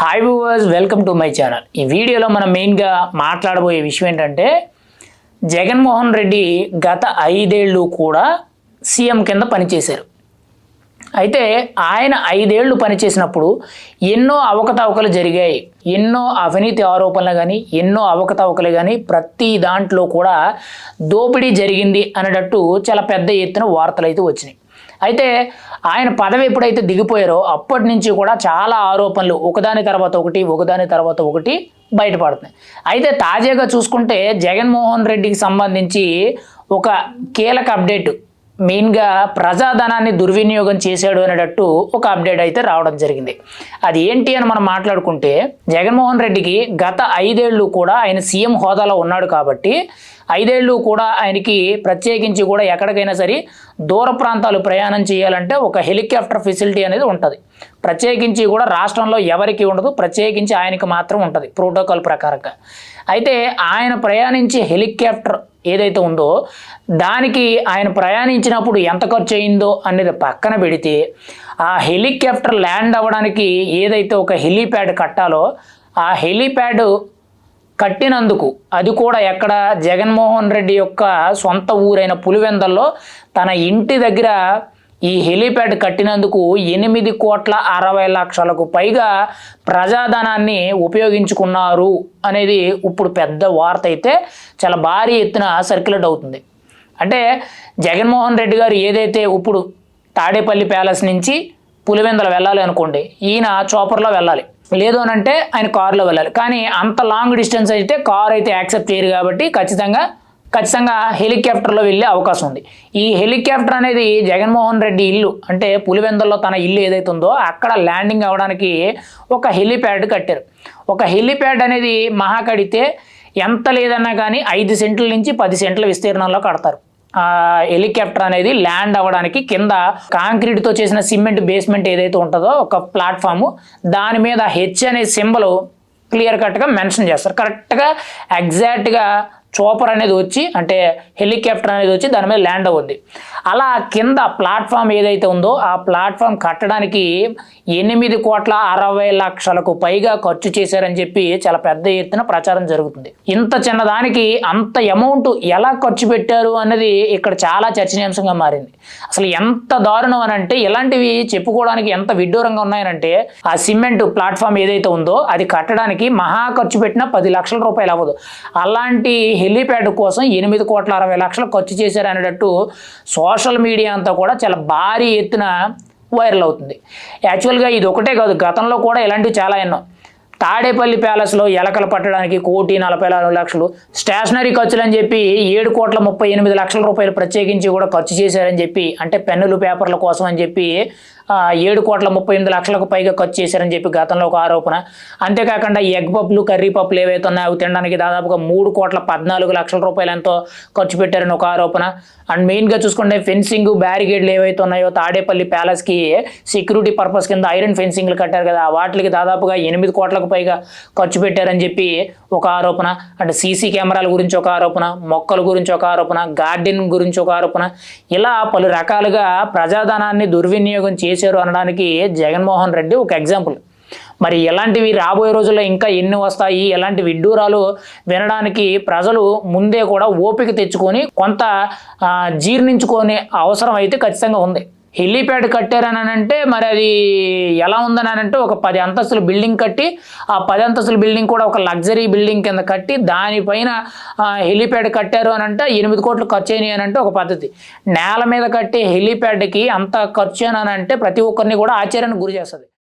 Hi viewers welcome to my channel ఈ వీడియోలో మనం మెయిన్గా మాట్లాడబోయే విషయం ఏంటంటే జగన్మోహన్ రెడ్డి గత ఐదేళ్ళు కూడా సీఎం కింద పనిచేశారు. అయితే ఆయన ఐదేళ్ళు పనిచేసినప్పుడు ఎన్నో అవకతవకలు జరిగాయి. ఎన్నో అవినీతి ఆరోపణలు కానీ ఎన్నో అవకతవకలు కానీ ప్రతి దాంట్లో కూడా దోపిడీ జరిగింది అనేటట్టు చాలా పెద్ద ఎత్తున వార్తలు అయితే వచ్చినాయి. అయితే ఆయన పదవి ఎప్పుడైతే దిగిపోయారో అప్పటి నుంచి కూడా చాలా ఆరోపణలు ఒకదాని తర్వాత ఒకటి ఒకదాని తర్వాత ఒకటి బయటపడుతున్నాయి. అయితే తాజాగా చూసుకుంటే జగన్మోహన్ రెడ్డికి సంబంధించి ఒక కీలక అప్డేట్ మెయిన్గా ప్రజాధనాన్ని దుర్వినియోగం చేశాడు అనేటట్టు ఒక అప్డేట్ అయితే రావడం జరిగింది. అది ఏంటి అని మనం మాట్లాడుకుంటే జగన్మోహన్ రెడ్డికి గత ఐదేళ్ళు కూడా ఆయన సీఎం హోదాలో ఉన్నాడు కాబట్టి ఐదేళ్ళు కూడా ఆయనకి ప్రత్యేకించి కూడా ఎక్కడికైనా సరే దూర ప్రాంతాలు ప్రయాణం చేయాలంటే ఒక హెలికాప్టర్ ఫెసిలిటీ అనేది ఉంటుంది. ప్రత్యేకించి కూడా రాష్ట్రంలో ఎవరికి ఉండదు. ప్రత్యేకించి ఆయనకి మాత్రం ఉంటుంది ప్రోటోకాల్ ప్రకారంగా. అయితే ఆయన ప్రయాణించే హెలికాప్టర్ ఏదైతే ఉందో దానికి ఆయన ప్రయాణించినప్పుడు ఎంత ఖర్చు అయిందో అనేది పక్కన పెడితే ఆ హెలికాప్టర్ ల్యాండ్ అవ్వడానికి ఏదైతే ఒక హెలీప్యాడ్ కట్టాలో ఆ హెలీప్యాడ్ కట్టినందుకు. అది కూడా ఎక్కడ జగన్మోహన్ రెడ్డి యొక్క సొంత ఊరైన పులివెందల్లో తన ఇంటి దగ్గర ఈ హెలీప్యాడ్ కట్టినందుకు ఎనిమిది కోట్ల అరవై లక్షలకు పైగా ప్రజాధనాన్ని ఉపయోగించుకున్నారు అనేది ఇప్పుడు పెద్ద వార్త అయితే చాలా భారీ ఎత్తున సర్క్యులేట్ అవుతుంది. అంటే జగన్మోహన్ రెడ్డి గారు ఏదైతే ఇప్పుడు తాడేపల్లి ప్యాలెస్ నుంచి పులివెందల వెళ్ళాలి అనుకోండి ఈయన చోపర్లో వెళ్ళాలి. లేదు అని అంటే ఆయన కారులో వెళ్ళాలి. కానీ అంత లాంగ్ డిస్టెన్స్ అయితే కార్ అయితే యాక్సెప్ట్ చేయరు కాబట్టి ఖచ్చితంగా ఖచ్చితంగా హెలికాప్టర్లో వెళ్ళే అవకాశం ఉంది. ఈ హెలికాప్టర్ అనేది జగన్మోహన్ రెడ్డి ఇల్లు. అంటే పులివెందుల్లో తన ఇల్లు ఏదైతే ఉందో అక్కడ ల్యాండింగ్ అవ్వడానికి ఒక హెలిప్యాడ్ కట్టారు. ఒక హెలిప్యాడ్ అనేది మహా కడితే ఎంత లేదన్నా కానీ ఐదు సెంట్ల నుంచి పది సెంట్ల విస్తీర్ణంలో కడతారు. హెలికాప్టర్ అనేది ల్యాండ్ అవ్వడానికి కింద కాంక్రీట్తో చేసిన సిమెంట్ బేస్మెంట్ ఏదైతే ఉంటుందో ఒక ప్లాట్ఫామ్ దాని మీద హెచ్ అనే సింబల్ క్లియర్ కట్గా మెన్షన్ చేస్తారు. కరెక్ట్గా ఎగ్జాక్ట్గా చోపర్ అనేది వచ్చి అంటే హెలికాప్టర్ అనేది వచ్చి దాని మీద ల్యాండ్ అవుద్ది అలా కింద ప్లాట్ఫామ్ ఏదైతే ఉందో ఆ ప్లాట్ఫామ్ కట్టడానికి ఎనిమిది కోట్ల అరవై లక్షలకు పైగా ఖర్చు చేశారని చెప్పి చాలా పెద్ద ఎత్తున ప్రచారం జరుగుతుంది. ఇంత చిన్నదానికి అంత అమౌంట్ ఎలా ఖర్చు పెట్టారు అన్నది ఇక్కడ చాలా చర్చనీయాంశంగా మారింది. అసలు ఎంత దారుణం అని అంటే ఇలాంటివి చెప్పుకోవడానికి ఎంత విడ్డూరంగా ఉన్నాయనంటే ఆ సిమెంట్ ప్లాట్ఫామ్ ఏదైతే ఉందో అది కట్టడానికి మహా ఖర్చు పెట్టినా పది లక్షల రూపాయలు అవ్వదు. అలాంటి హెలీప్యాడ్ కోసం ఎనిమిది కోట్ల అరవై లక్షలు ఖర్చు చేశారు అనేటట్టు సోషల్ మీడియా అంతా కూడా చాలా భారీ ఎత్తున వైరల్ అవుతుంది. యాక్చువల్గా ఇది ఒకటే కాదు గతంలో కూడా ఇలాంటివి చాలా ఎన్నో. తాడేపల్లి ప్యాలెస్లో ఎలకలు పట్టడానికి కోటి నలభై నాలుగు లక్షలు స్టేషనరీ ఖర్చులు అని చెప్పి ఏడు కోట్ల ముప్పై ఎనిమిది లక్షల రూపాయలు ప్రత్యేకించి కూడా ఖర్చు చేశారని చెప్పి అంటే పెన్నులు పేపర్ల కోసం అని చెప్పి ఏడు కోట్ల ముప్పై ఎనిమిది లక్షలకు పైగా ఖర్చు చేశారని చెప్పి గతంలో ఒక ఆరోపణ. అంతేకాకుండా ఎగ్ పప్పులు కర్రీ పప్పులు ఏవైతే ఉన్నాయో అవి తినడానికి దాదాపుగా మూడు కోట్ల పద్నాలుగు లక్షల రూపాయలు ఎంతో ఖర్చు పెట్టారని ఒక ఆరోపణ. అండ్ మెయిన్గా చూసుకుంటే ఫెన్సింగ్ బ్యారిగేడ్లు ఏవైతే ఉన్నాయో తాడేపల్లి ప్యాలెస్కి సెక్యూరిటీ పర్పస్ కింద ఐరన్ ఫెన్సింగ్లు కట్టారు కదా వాటికి దాదాపుగా ఎనిమిది కోట్లకు పైగా ఖర్చు పెట్టారని చెప్పి ఒక ఆరోపణ. అండ్ సీసీ కెమెరాల గురించి ఒక ఆరోపణ మొక్కల గురించి ఒక ఆరోపణ గార్డెన్ గురించి ఒక ఆరోపణ. ఇలా పలు రకాలుగా ప్రజాధనాన్ని దుర్వినియోగం చేసి చేశారు అనడానికి జగన్మోహన్ రెడ్డి ఒక ఎగ్జాంపుల్. మరి ఎలాంటివి రాబోయే రోజుల్లో ఇంకా ఎన్ని వస్తాయి? ఎలాంటి విడ్డూరాలు వినడానికి ప్రజలు ముందే కూడా ఓపిక తెచ్చుకొని కొంత ఆ, జీర్ణించుకునే అవసరం అయితే ఖచ్చితంగా ఉంది. హెలీప్యాడ్ కట్టారని అంటే మరి అది ఎలా ఉందని అంటే ఒక పది అంతస్తుల బిల్డింగ్ కట్టి ఆ పది అంతస్తుల బిల్డింగ్ కూడా ఒక లగ్జరీ బిల్డింగ్ కింద కట్టి దానిపైన ఆ, హెలీప్యాడ్ కట్టారు అని అంటే ఎనిమిది కోట్లు ఖర్చు అయినాయి అని అంటే ఒక పద్ధతి. నేల మీద కట్టే హెలీప్యాడ్కి అంత ఖర్చు అని అంటే ప్రతి ఒక్కరిని కూడా ఆశ్చర్యానికి గురి చేస్తుంది.